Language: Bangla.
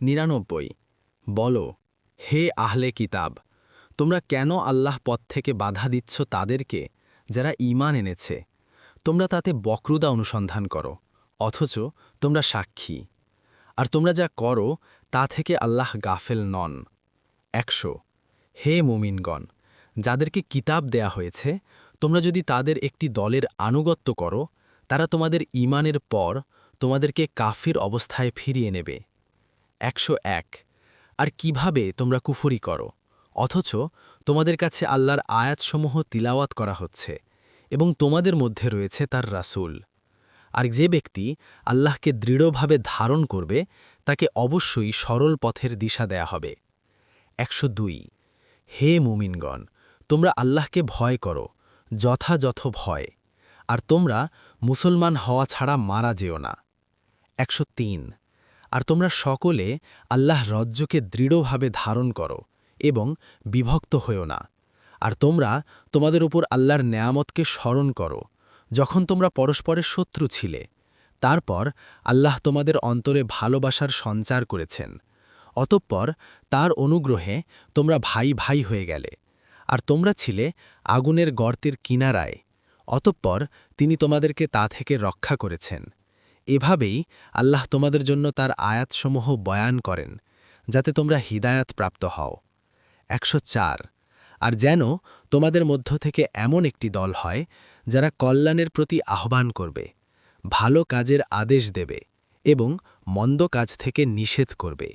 নিরানব্বই। বলো, হে আহলে কিতাব, তোমরা কেন আল্লাহ পথ থেকে বাধা দিচ্ছ তাদেরকে যারা ঈমান এনেছে? তোমরা তাতে বক্রুদা অনুসন্ধান করো, অথচ তোমরা সাক্ষী। আর তোমরা যা করো, তা থেকে আল্লাহ গাফেল নন। একশো, হে মুমিনগণ, যাদেরকে কিতাব দেয়া হয়েছে, তোমরা যদি তাদের একটি দলের আনুগত্য করো, তারা তোমাদের ঈমানের পর তোমাদেরকে কাফির অবস্থায় ফিরিয়ে নেবে। একশো এক। আর কীভাবে তোমরা কুফরি করো? অথচ তোমাদের কাছে আল্লাহর আয়াতসমূহ তিলাওয়াত করা হচ্ছে, এবং তোমাদের মধ্যে রয়েছে তার রাসূল। আর যে ব্যক্তি আল্লাহকে দৃঢ়ভাবে ধারণ করবে, তাকে অবশ্যই সরল পথের দিশা দেয়া হবে। একশো দুই। হে মুমিনগণ, তোমরা আল্লাহকে ভয় করো, যথাযথ ভয়, আর তোমরা মুসলমান হওয়া ছাড়া মারা যেও না। একশো তিন। আর তোমরা সকলে আল্লাহ রজ্জকে দৃঢ়ভাবে ধারণ করো এবং বিভক্ত হয়েও না। আর তোমরা তোমাদের উপর আল্লাহর নেয়ামতকে স্মরণ করো, যখন তোমরা পরস্পরের শত্রু ছিলে। তারপর আল্লাহ তোমাদের অন্তরে ভালোবাসার সঞ্চার করেছেন। অতঃপর তার অনুগ্রহে তোমরা ভাই ভাই হয়ে গেলে, আর তোমরা ছিলে আগুনের গর্তের কিনারায়। অতঃপর তিনি তোমাদেরকে তা থেকে রক্ষা করেছেন। এভাবেই আল্লাহ তোমাদের জন্য তার আয়াতসমূহ বয়ান করেন, যাতে তোমরা হিদায়াত প্রাপ্ত হও। একশো চার, আর যেন তোমাদের মধ্য থেকে এমন একটি দল হয়, যারা কল্যাণের প্রতি আহ্বান করবে, ভালো কাজের আদেশ দেবে এবং মন্দ কাজ থেকে নিষেধ করবে।